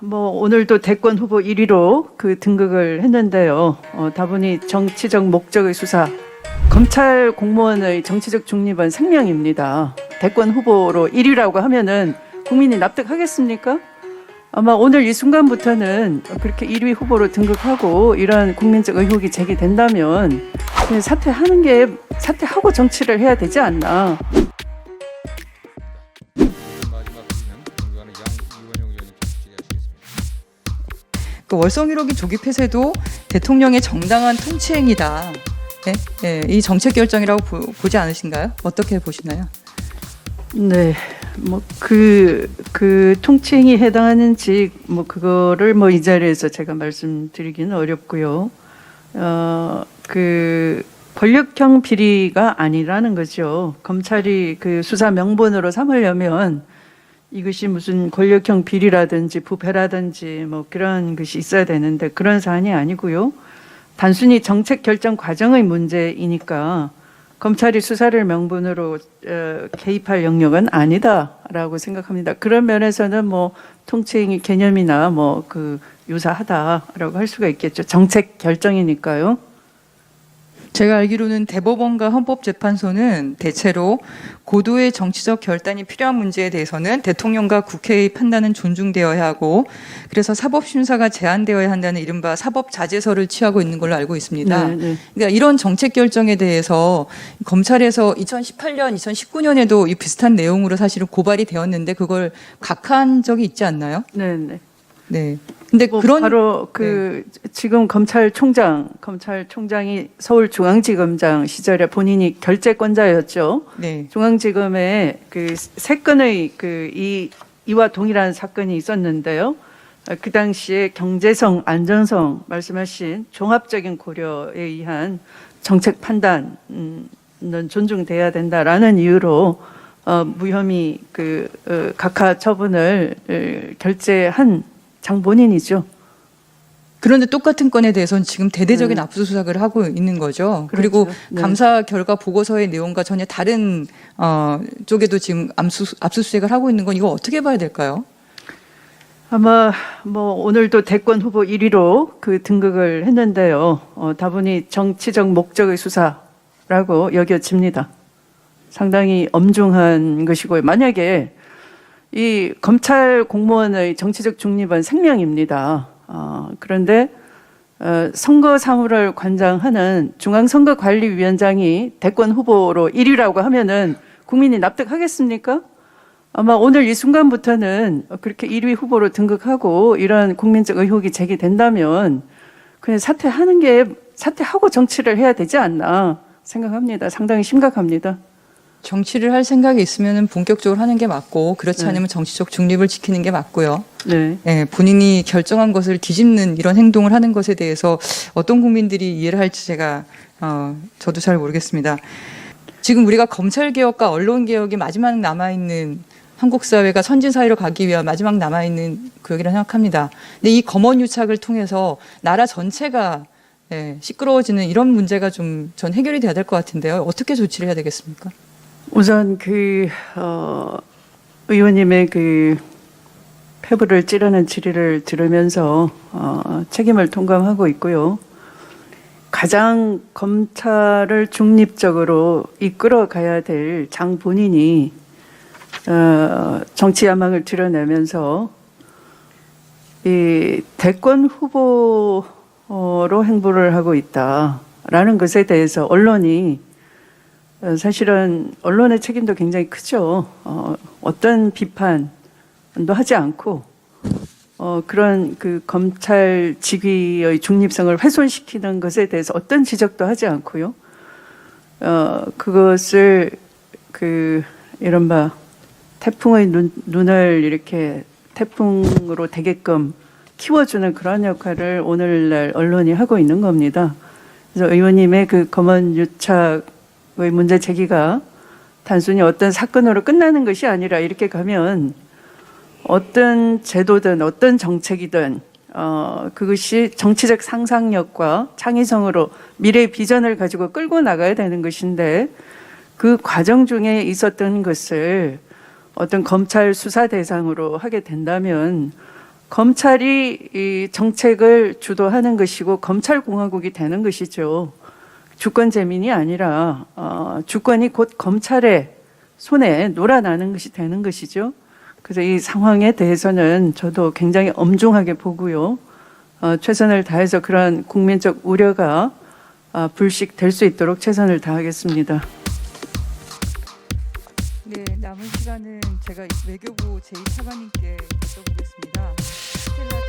뭐 오늘도 대권 후보 1위로 그 등극을 했는데요. 어, 다분히 정치적 목적의 수사. 검찰 공무원의 정치적 중립은 생명입니다. 대권 후보로 1위라고 하면은 국민이 납득하겠습니까? 아마 오늘 이 순간부터는 그렇게 1위 후보로 등극하고 이런 국민적 의혹이 제기된다면 사퇴하는 게 사퇴하고 정치를 해야 되지 않나. 그 월성 1호기 조기 폐쇄도 대통령의 정당한 통치 행위다. 네? 네, 이 정책 결정이라고 보, 보지 않으신가요? 어떻게 보시나요? 네, 뭐 그그 통칭이 해당하는지 뭐 그거를 뭐 이 자리에서 제가 말씀드리기는 어렵고요. 어그 권력형 비리가 아니라는 거죠. 검찰이 그 수사 명분으로 삼으려면 이것이 무슨 권력형 비리라든지 부패라든지 뭐 그런 것이 있어야 되는데 그런 사안이 아니고요. 단순히 정책 결정 과정의 문제이니까 검찰이 수사를 명분으로 어, 개입할 영역은 아니다라고 생각합니다. 그런 면에서는 뭐 통칭 개념이나 뭐 그 유사하다라고 할 수가 있겠죠. 정책 결정이니까요. 제가 알기로는 대법원과 헌법재판소는 대체로 고도의 정치적 결단이 필요한 문제에 대해서는 대통령과 국회의 판단은 존중되어야 하고 그래서 사법심사가 제한되어야 한다는 이른바 사법자제서를 취하고 있는 걸로 알고 있습니다. 네, 네. 그러니까 이런 정책 결정에 대해서 검찰에서 2018년, 2019년에도 이 비슷한 내용으로 사실은 고발이 되었는데 그걸 각한 적이 있지 않나요? 네, 네. 네. 근데 뭐 그런 네. 바로 그 지금 검찰총장 검찰총장이 서울중앙지검장 시절에 본인이 결재권자였죠. 네. 중앙지검에 그 세 건의 그 이 이와 동일한 사건이 있었는데요. 어, 그 당시에 경제성, 안전성 말씀하신 종합적인 고려에 의한 정책 판단은 존중돼야 된다라는 이유로 어, 무혐의 그 어, 각하 처분을 어, 결재한 장본인이죠. 그런데 똑같은 건에 대해서는 지금 대대적인 네. 압수수색을 하고 있는 거죠. 그렇죠. 그리고 네. 감사 결과 보고서의 내용과 전혀 다른 어, 쪽에도 지금 압수, 압수수색을 하고 있는 건 이거 어떻게 봐야 될까요? 아마 뭐 오늘도 대권 후보 1위로 그 등극을 했는데요. 어, 다분히 정치적 목적의 수사라고 여겨집니다. 상당히 엄중한 것이고요. 만약에 이 검찰 공무원의 정치적 중립은 생명입니다. 어, 그런데 어, 선거 사무를 관장하는 중앙선거관리위원장이 대권 후보로 1위라고 하면은 국민이 납득하겠습니까? 아마 오늘 이 순간부터는 그렇게 1위 후보로 등극하고 이런 국민적 의혹이 제기된다면 그냥 사퇴하는 게 사퇴하고 정치를 해야 되지 않나 생각합니다. 상당히 심각합니다. 정치를 할 생각이 있으면 본격적으로 하는 게 맞고 그렇지 네. 않으면 정치적 중립을 지키는 게 맞고요. 네. 예, 본인이 결정한 것을 뒤집는 이런 행동을 하는 것에 대해서 어떤 국민들이 이해를 할지 제가 어, 저도 잘 모르겠습니다. 지금 우리가 검찰 개혁과 언론 개혁이 마지막 남아 있는 한국 사회가 선진 사회로 가기 위한 마지막 남아 있는 구역이라 생각합니다. 근데 이 검언 유착을 통해서 나라 전체가 예, 시끄러워지는 이런 문제가 좀 전 해결이 돼야 될 것 같은데요. 어떻게 조치를 해야 되겠습니까? 우선 그 어, 의원님의 그 폐부를 찌르는 질의를 들으면서 어, 책임을 통감하고 있고요. 가장 검찰을 중립적으로 이끌어 가야 될 장 본인이 어, 정치 야망을 드러내면서 이 대권 후보로 행보를 하고 있다라는 것에 대해서 언론이 어, 사실은 언론의 책임도 굉장히 크죠. 어, 어떤 비판도 하지 않고 어, 그런 그 검찰 직위의 중립성을 훼손시키는 것에 대해서 어떤 지적도 하지 않고요. 어, 그것을 그 이른바 태풍의 눈, 눈을 이렇게 태풍으로 되게끔 키워주는 그런 역할을 오늘날 언론이 하고 있는 겁니다. 그래서 의원님의 그 검언 유착 의 문제 제기가 단순히 어떤 사건으로 끝나는 것이 아니라 이렇게 가면 어떤 제도든 어떤 정책이든 어, 그것이 정치적 상상력과 창의성으로 미래 비전을 가지고 끌고 나가야 되는 것인데 그 과정 중에 있었던 것을 어떤 검찰 수사 대상으로 하게 된다면 검찰이 이 정책을 주도하는 것이고 검찰 공화국이 되는 것이죠. 주권 재민이 아니라 어, 주권이 곧 검찰의 손에 놀아나는 것이 되는 것이죠. 그래서 이 상황에 대해서는 저도 굉장히 엄중하게 보고요. 어, 최선을 다해서 그런 국민적 우려가 아, 불식될 수 있도록 최선을 다하겠습니다. 네, 남은 시간은 제가 외교부 제2차관님께 여쭤보겠습니다.